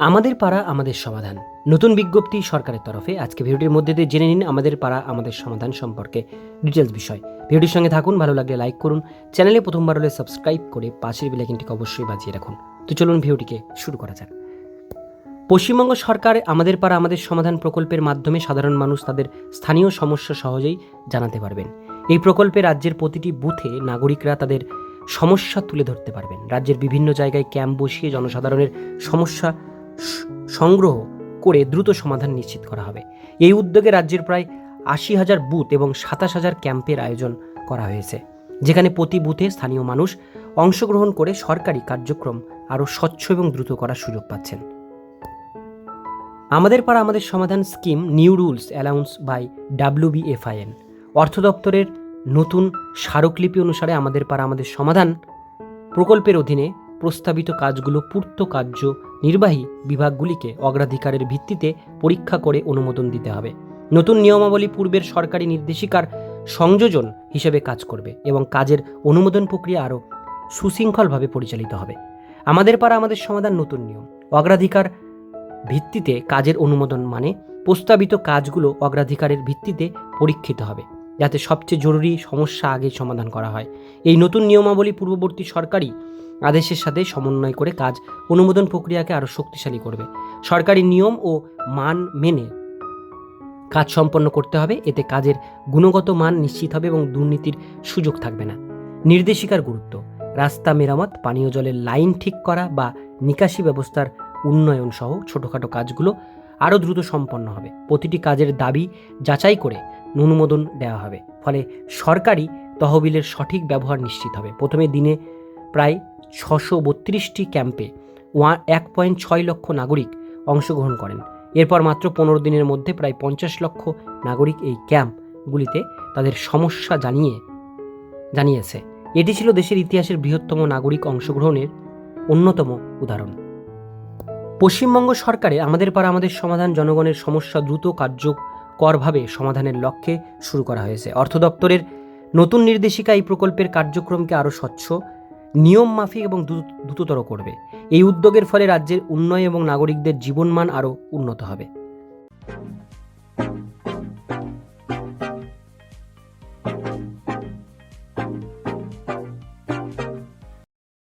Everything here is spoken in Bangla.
আমাদের পাড়া আমাদের সমাধান। নতুন বিজ্ঞপ্তি সরকারের তরফে আজকে ভিডিওটির মধ্যে দিয়ে জেনে নিন আমাদের পাড়া আমাদের সমাধান সম্পর্কে ডিটেলস বিষয়। ভিডিওটির সঙ্গে থাকুন, ভালো লাগলে লাইক করুন, চ্যানেলে প্রথমবার হলে সাবস্ক্রাইব করে পাশের বেলাইকিনটিকে অবশ্যই বাজিয়ে রাখুন। তো চলুন ভিডিওটিকে শুরু করা যাক। পশ্চিমবঙ্গ সরকার আমাদের পাড়া আমাদের সমাধান প্রকল্পের মাধ্যমে সাধারণ মানুষ তাদের স্থানীয় সমস্যা সহজেই জানাতে পারবেন। এই প্রকল্পে রাজ্যের প্রতিটি বুথে নাগরিকরা তাদের সমস্যা তুলে ধরতে পারবেন। রাজ্যের বিভিন্ন জায়গায় ক্যাম্প বসিয়ে জনসাধারণের সমস্যা সংগ্রহ করে দ্রুত সমাধান নিশ্চিত করা হবে। এই উদ্যোগে রাজ্যের প্রায় আশি হাজার বুথ এবং সাতাশ হাজার ক্যাম্পের আয়োজন করা হয়েছে, যেখানে প্রতি বুথে স্থানীয় মানুষ অংশগ্রহণ করে সরকারি কার্যক্রম আরও স্বচ্ছ এবং দ্রুত করার সুযোগ পাচ্ছেন। আমাদের পাড়া আমাদের সমাধান scheme new rules allowance by WBFIN অর্থ দপ্তরের নতুন স্মারকলিপি অনুসারে আমাদের পাড়া আমাদের সমাধান প্রকল্পের অধীনে প্রস্তাবিত কাজগুলো পূর্ত কার্য নির্বাহী বিভাগগুলিকে অগ্রাধিকারের ভিত্তিতে পরীক্ষা করে অনুমোদন দিতে হবে। নতুন নিয়মাবলী পূর্বের সরকারি নির্দেশিকার সংযোজন হিসেবে কাজ করবে এবং কাজের অনুমোদন প্রক্রিয়া আরও সুশৃঙ্খলভাবে পরিচালিত হবে। আমাদের পাড়া আমাদের সমাধান নতুন নিয়ম। অগ্রাধিকার ভিত্তিতে কাজের অনুমোদন মানে প্রস্তাবিত কাজগুলো অগ্রাধিকারের ভিত্তিতে পরীক্ষিত হবে। যাতে সবচেয়ে জরুরি সমস্যা আগে সমাধান করা হয়। এই নতুন নিয়মাবলী পূর্ববর্তী সরকারি আদেশের সাথে সমন্বয় করে কাজ অনুমোদন প্রক্রিয়াকে আরও শক্তিশালী করবে। সরকারি নিয়ম ও মান মেনে কাজ সম্পন্ন করতে হবে, এতে কাজের গুণগত মান নিশ্চিত হবে এবং দুর্নীতির সুযোগ থাকবে না। নির্দেশিকার গুরুত্ব, রাস্তা মেরামত, পানীয় জলের লাইন ঠিক করা বা নিকাশি ব্যবস্থার উন্নয়ন সহ ছোটোখাটো কাজগুলো আরও দ্রুত সম্পন্ন হবে। প্রতিটি কাজের দাবি যাচাই করে অনুমোদন দেওয়া হবে। ফলে সরকারি তহবিলের সঠিক ব্যবহার নিশ্চিত হবে। প্রথমে দিনে প্রায় ছশো বত্রিশটি ক্যাম্পে ওয়া এক পয়েন্ট ছয় লক্ষ নাগরিক অংশগ্রহণ করেন। এরপর মাত্র পনেরো দিনের মধ্যে প্রায় পঞ্চাশ লক্ষ নাগরিক এই ক্যাম্পগুলিতে তাদের সমস্যা জানিয়ে, জানিয়েছে। এটি ছিল দেশের ইতিহাসের বৃহত্তম নাগরিক অংশগ্রহণের অন্যতম উদাহরণ। পশ্চিমবঙ্গ সরকারে আমাদের পাড়া আমাদের সমাধান, জনগণের সমস্যা দ্রুত কার্যকরভাবে সমাধানের লক্ষ্যে শুরু করা হয়েছে। অর্থ দপ্তরের নতুন নির্দেশিকা এই প্রকল্পের কার্যক্রমকে আরও স্বচ্ছ নিয়ম মাফিক এবং দ্রুততর করবে। এই উদ্যোগের ফলে রাজ্যের উন্নয়ন এবং নাগরিকদের জীবনমান আরও উন্নত হবে।